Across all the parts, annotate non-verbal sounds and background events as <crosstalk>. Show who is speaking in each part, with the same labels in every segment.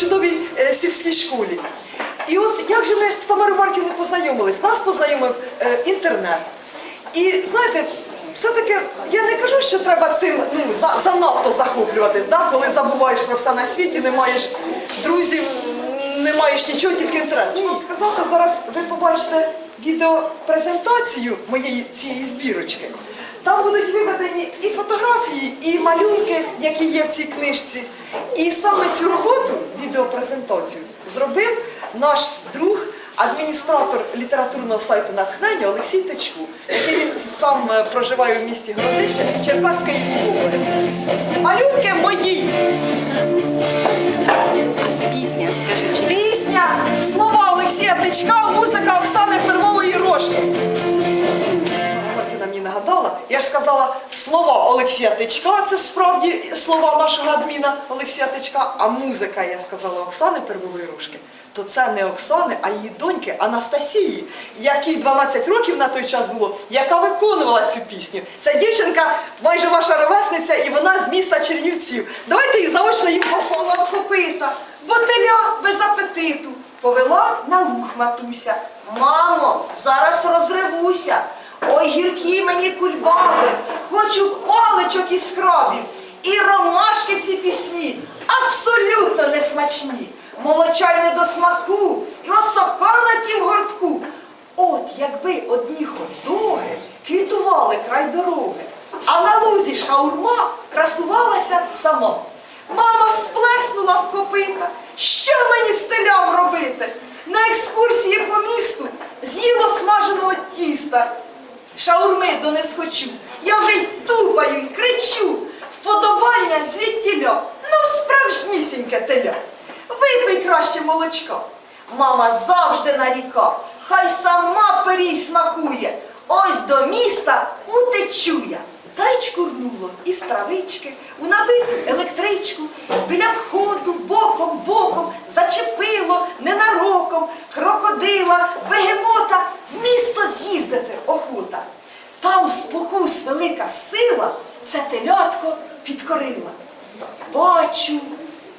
Speaker 1: чудовій е, сільській школі. І от як же ми з Тамарою Марківною познайомились? Нас познайомив е, інтернет. І знаєте, все-таки я не кажу, що треба цим ну, за- занадто захоплюватись, да? коли забуваєш про все на світі, не маєш друзів, не маєш нічого, тільки інтернет. Ні, сказати, зараз ви побачите відеопрезентацію моєї цієї збірочки. Там будуть виведені і фотографії, і малюнки, які є в цій книжці. І саме цю роботу, відеопрезентацію, зробив наш друг, адміністратор літературного сайту натхнення Олексій Течку, який він сам е, проживає в місті Городище Черкаської області. Малюнки мої.
Speaker 2: Пісня, скажи,
Speaker 1: Пісня, слова Олексія Тичка, музика Оксани Первової Рожки. Я ж сказала слова Олексія Тичка, це справді слова нашого адміна Олексія Тичка, а музика, я сказала, Оксани Первової Рожки. То це не Оксани, а її доньки Анастасії, якій 12 років на той час було, яка виконувала цю пісню. Ця дівчинка майже ваша ровесниця, і вона з міста Чернівців. Давайте її заочно їм похвалила копита. Ботеля без апетиту повела на луг матуся. Мамо, зараз розривуся. Ой, гіркі мені кульбаби, хочу паличок із крабів. І ромашки ці пісні абсолютно не смачні. Молочай не до смаку, і на тім горбку. От якби одні ходоги квітували край дороги, а на лузі шаурма красувалася сама. Мама сплеснула в копита. Що мені з робити? На екскурсії по місту з'їло смаженого тіста. Шаурми не схочу. Я вже й тупаю, й кричу. Вподобання звідтіля. Ну, справжнісіньке теля. Випий краще молочка. Мама завжди наріка. Хай сама пирій смакує. Ось до міста утечу я. Та й чкурнуло із травички у набиту електричку, біля входу, боком, боком, зачепило ненароком, крокодила, бегемота, в місто з'їздити охота. Там спокус велика сила, це телятко підкорила. Бачу,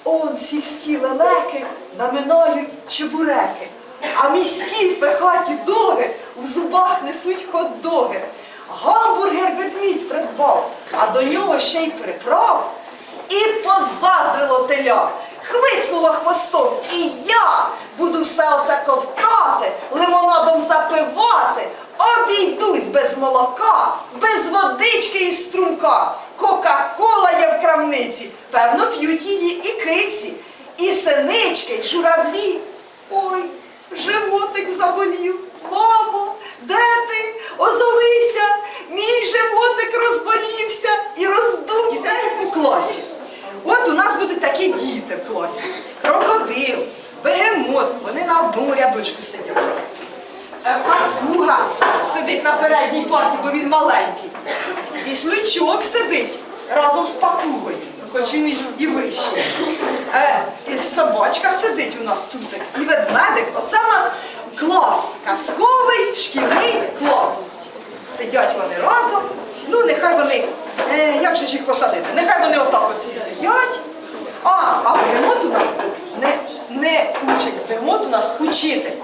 Speaker 1: он сільські лелеки наминають чебуреки, а міські пехаті доги у зубах несуть хот-доги. Гамбургер ведмідь придбав, а до нього ще й приправ. І позаздрило теля, хвиснуло хвостом, і я буду все оце ковтати, лимонадом запивати, обійдусь без молока, без водички і струмка. Кока-кола є в крамниці, певно, п'ють її і киці, і синички, й журавлі. Ой, животик заболів. Мамо, де ти? Озовися, мій животик розболівся і роздувся у класі. От у нас будуть такі діти в класі. Крокодил, бегемот, вони на одному рядочку сидять. Е, Папуга сидить на передній парті, бо він маленький. Віслючок сидить разом з папугою, хоч він і- і вищий. Е, і собачка сидить у нас цуцик, і ведмедик. Оце в нас клас, казковий шкільний клас. Сидять вони разом. Ну, нехай вони, е, як же ж їх посадити? Нехай вони отак от всі сидять. А, а бегемот у нас не, не учить, бегемот у нас учитель.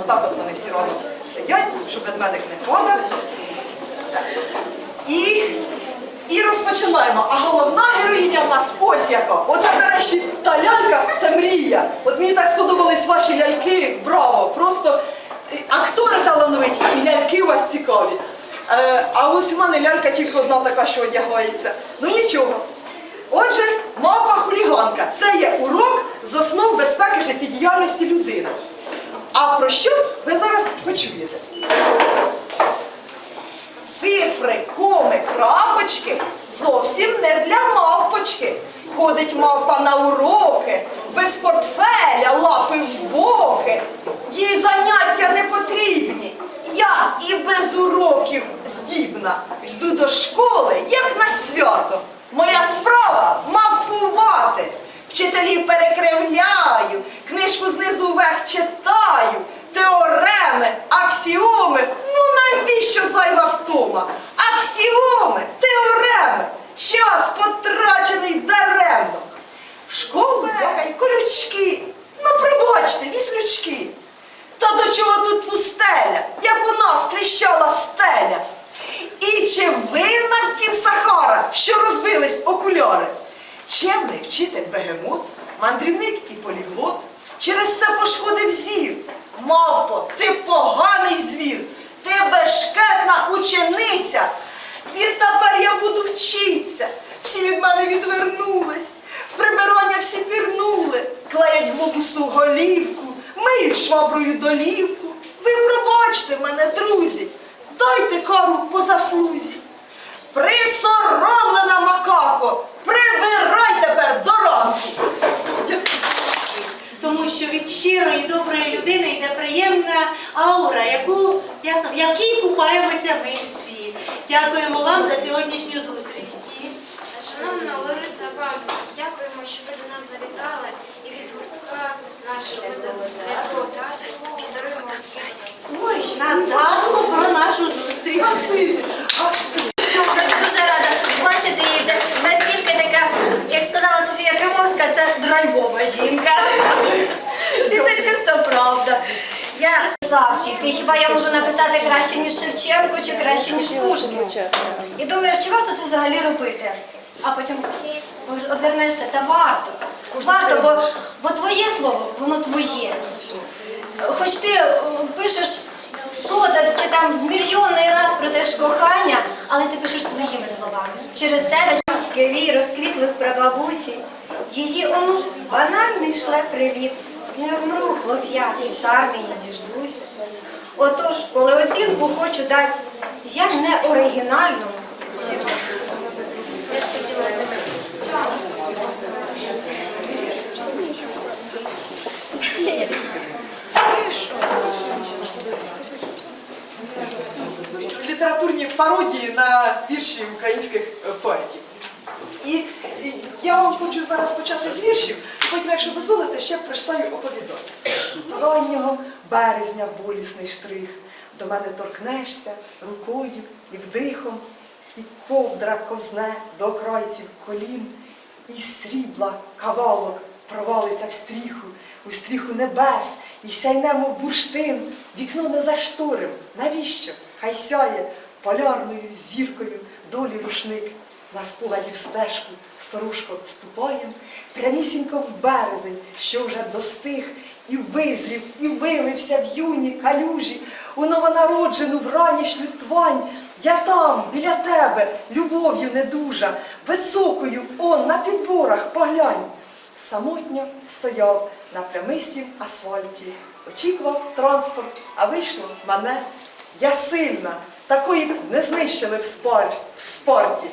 Speaker 1: Отак от вони всі разом сидять, щоб ведмедик не падав. І, розпочинаємо. А головна героїня в нас ось яка. Оце, речі, та лялька це мрія. От мені так сподобались ваші ляльки. Браво! Просто е, актори талановиті і ляльки у вас цікаві. Е, а ось у мене лялька тільки одна така, що одягається. Ну нічого. Отже, мавпа хуліганка це є урок з основ безпеки життєдіяльності людини. А про що ви зараз почуєте? Цифри, коми, крапочки зовсім не для мавпочки. Ходить мавпа на уроки, без портфеля, лапи в боки. Їй заняття не потрібні. Я і без уроків здібна. Йду до школи, як на свято. Моя справа мавпувати. Вчителів перекривляю, книжку знизу вверх читаю, теореми, аксіоми. Ну навіщо зайва втома? аксіоми, теореми, час потрачений даремно. В школу якась колючки, ну пробачте, віслючки. Та до чого тут пустеля, як у нас тріщала стеля? І чи винна в тім Сахара, що розбились окуляри? Чемний вчитель бегемот, мандрівник і поліглот, через це пошкодив зір. Мавпо, ти поганий звір, ти бешкетна учениця. Відтепер я буду вчитися. Всі від мене відвернулись, в прибирання всі пірнули, клеять глобусу голівку, миють шваброю долівку. Ви пробачте мене, друзі, дайте кару по заслузі. Присоромлена макако, прибирай тепер до ранку.
Speaker 2: Тому що від щирої доброї людини йде приємна аура, яку ясно, в якій купаємося ми всі. Дякуємо вам за сьогоднішню зустріч.
Speaker 3: Шановна Лариса, вам дякуємо, що ви до нас завітали і від гуртка нашого театру
Speaker 1: Ой,
Speaker 2: на згадку про нашу зустріч.
Speaker 4: Дуже рада бачити її. Це настільки така, як сказала Софія Кримовська, це драйвова жінка. І це чисто правда. Я писав тільки, хіба я можу написати краще, ніж Шевченко чи краще, ніж Пушкін. І думаєш, чи варто це взагалі робити? А потім озирнешся, та варто. Варто, бо, бо твоє слово, воно твоє. Хоч ти е, пишеш сотець чи там мільйонний раз про те ж кохання, але ти пишеш своїми словами. Через себе частки вій розквітли в прабабусі. Її онук банальний шле привіт. Не вмру, хлоп'ятий, з армії діждуся. Отож, коли оцінку хочу дати, я не оригінальному. чи
Speaker 1: літературні пародії на вірші українських е, поетів. І, я вам хочу зараз почати з віршів, потім, якщо дозволите, ще прочитаю оповідання. З раннього березня болісний штрих, до мене торкнешся рукою і вдихом, і ковдра ковзне до окрайців колін, і срібла кавалок провалиться в стріху, у стріху небес, і сяйне, мов бурштин, вікно не зашторим. Навіщо? Хай сяє полярною зіркою долі рушник. На спогадів стежку сторожко ступаєм, прямісінько в березень, що вже достиг, і визрів, і вилився в юні калюжі, у новонароджену вранішню твань. Я там, біля тебе, любов'ю недужа, високою, он на підборах поглянь. Самотньо стояв на прямистім асфальті, очікував транспорт, а вийшло мене. Я сильна, такої б не знищили в, спар... в спорті.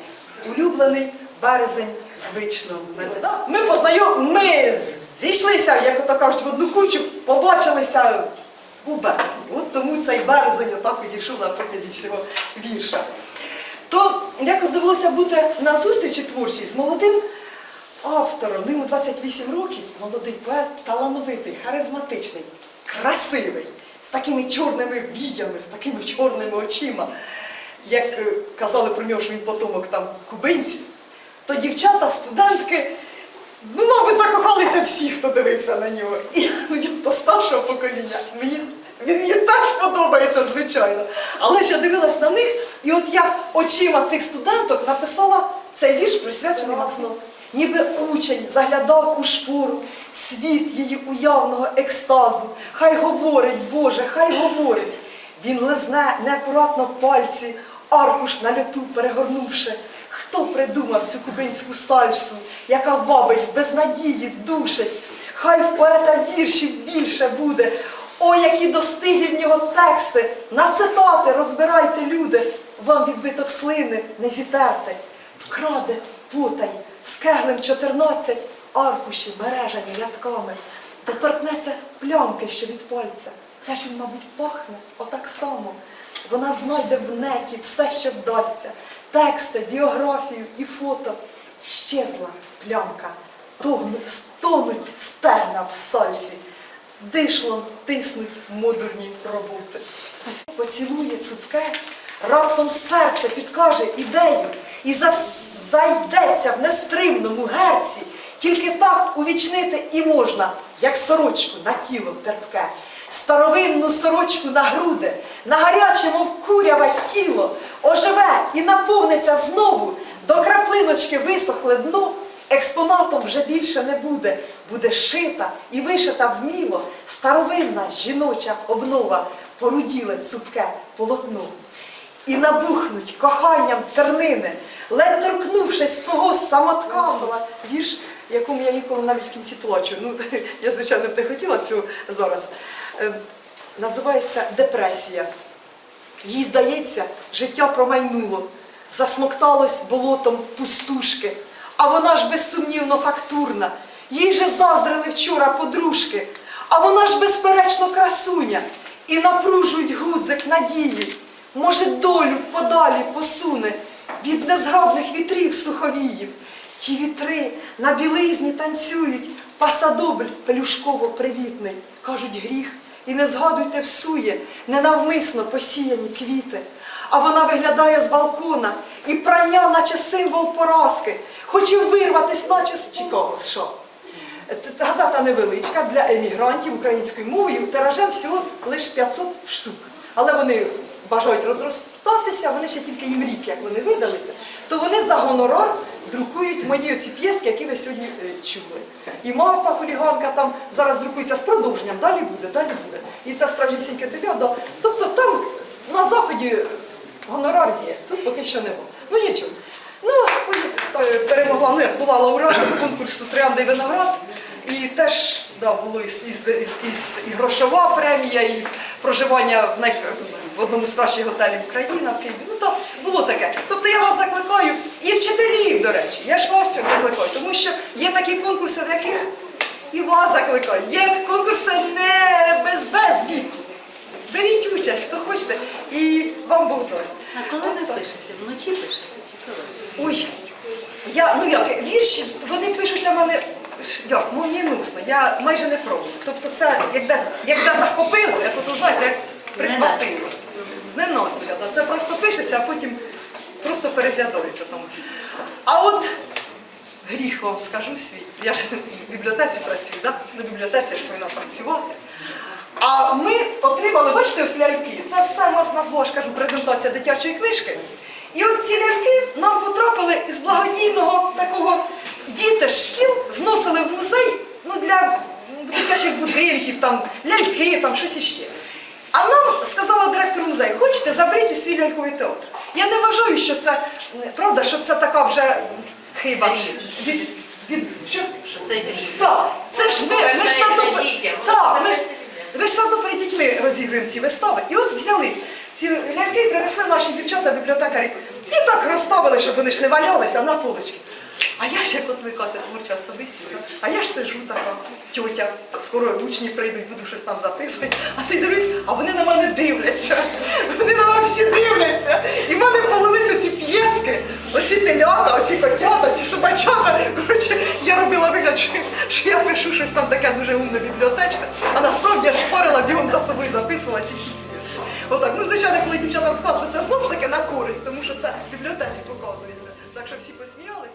Speaker 1: Улюблений березень звично мене. Ми познайом, ми зійшлися, як ото кажуть, в одну кучу, побачилися у березні. От тому цей березень отак підійшов на протязі всього вірша. То якось довелося бути на зустрічі творчій з молодим автором. Йому 28 років, молодий поет, талановитий, харизматичний, красивий, з такими чорними віями, з такими чорними очима. Як е, казали про нього, що він потомок там кубинців, то дівчата, студентки, всі, хто дивився на нього. І мені до старшого покоління. Мені, він мені теж подобається, звичайно. Але ж я дивилась на них, і от я очима цих студенток написала цей вірш, присвячений Мацну. Ніби учень заглядав у шпору світ її уявного екстазу. Хай говорить, Боже, хай говорить. Він лизне неакуратно пальці, аркуш на льоту перегорнувши. Хто придумав цю кубинську сальсу, яка вабить без надії, душить? Хай в поета віршів більше буде. О, які достиглі в нього тексти! На цитати розбирайте, люди, вам відбиток слини не зітерти. Вкраде, путай, з кеглем 14 аркушів мережані рядками, доторкнеться плямки, що від пальця. Це ж він, мабуть, пахне отак само. Вона знайде в неті все, що вдасться. Тексти, біографію і фото. Щезла плямка, стонуть стегна в сальсі, дишлом тиснуть модульні роботи. Поцілує цупке, раптом серце підкаже ідею і зайдеться в нестримному герці. Тільки так увічнити і можна, як сорочку на тіло терпке, старовинну сорочку на груди, на гаряче, мов куряве тіло, оживе і наповниться знову, до краплиночки висохле дно, Експонатом вже більше не буде. Буде шита і вишита вміло. Старовинна жіноча обнова, поруділе цупке полотно. І набухнуть коханням тернини, ледь торкнувшись того самоткасила, вірш, якому я інколи навіть в кінці плачу. Ну, <laughs> я, звичайно, б не хотіла цю зараз. Е, називається Депресія. Їй здається, життя промайнуло, засмокталось болотом пустушки, а вона ж безсумнівно фактурна. Їй же заздрили вчора подружки, а вона ж безперечно красуня. І напружують гудзик надії. Може, долю подалі посуне від незграбних вітрів суховіїв. Ті вітри на білизні танцюють, пасадобль пелюшково привітний. Кажуть, гріх, і не згадуйте всує ненавмисно посіяні квіти. А вона виглядає з балкона і прання, наче символ поразки. Хоче вирватись, наче з Чикаго, що? Газета невеличка для емігрантів українською мовою, тиражем всього лише 500 штук. Але вони бажають розростатися, вони ще тільки їм рік, як вони видалися, то вони за гонорар друкують мої оці п'єски, які ви сьогодні е, чули. І мавпа хуліганка там зараз друкується з продовженням, далі буде, далі буде. І це справжнісіньке теля. Да. Тобто там на заході гонорар є, тут поки що нема. Ну нічого. Ну, е, перемогла, ну як була лауреатом конкурсу Трианди виноград. І теж да, було із, із, із, і грошова премія, і проживання в, най, в одному з кращих готелів Україна в Києві. Ну то було таке. Тобто я вас закликаю, і вчителів, до речі, я ж вас закликаю, тому що є такі конкурси, в яких і вас закликаю. Є конкурси не без, без віку. Беріть участь, хто хочете, і вам Бог дасть.
Speaker 2: А коли ви пишете? Вночі пишете чи коли?
Speaker 1: Ой, я, ну як, вірші, вони пишуться в мене як, молнієносно, я майже не пробую. Тобто це, як де, захопило, як от, знаєте, як прихватило. Зненацька, це просто пишеться, а потім просто переглядається там. А от гріх вам скажу свій. Я ж в бібліотеці працюю, да? на бібліотеці ж повинна працювати. А ми отримали, бачите, ось ляльки. Це все у нас, у нас була ж кажу, презентація дитячої книжки. І от ці ляльки нам потрапили із благодійного такого діти з шкіл зносили в музей ну, для дитячих будинків, там, ляльки, там щось іще. А нам сказала директор музею, хочете, заберіть у свій ляльковий театр. Я не вважаю, що це правда, що це така вже хиба. Від, від, що?
Speaker 5: Це гріх.
Speaker 1: Так, це ж ми, ми ж одно, так, ми, ж перед дітьми розігруємо ці вистави. І от взяли ці ляльки, принесли наші дівчата, бібліотекарі, і так розставили, щоб вони ж не валялися на полочки. А я ж, як от ви кажете, творча особистість, а я ж сижу така, тьотя, скоро учні прийдуть, буду щось там записувати, а ти дивись, а вони на мене дивляться. Вони на мене всі дивляться. І в мене полилися ці п'єски, оці телята, оці котята, ці собачата. Коротше, я робила вигляд, що, я пишу щось там таке дуже умне бібліотечне, а насправді я шпарила бігом за собою записувала ці всі п'єски. Отак, ну звичайно, коли дівчатам складно, це знову ж таки на користь, тому що це в бібліотеці показується. Так що всі посміялися.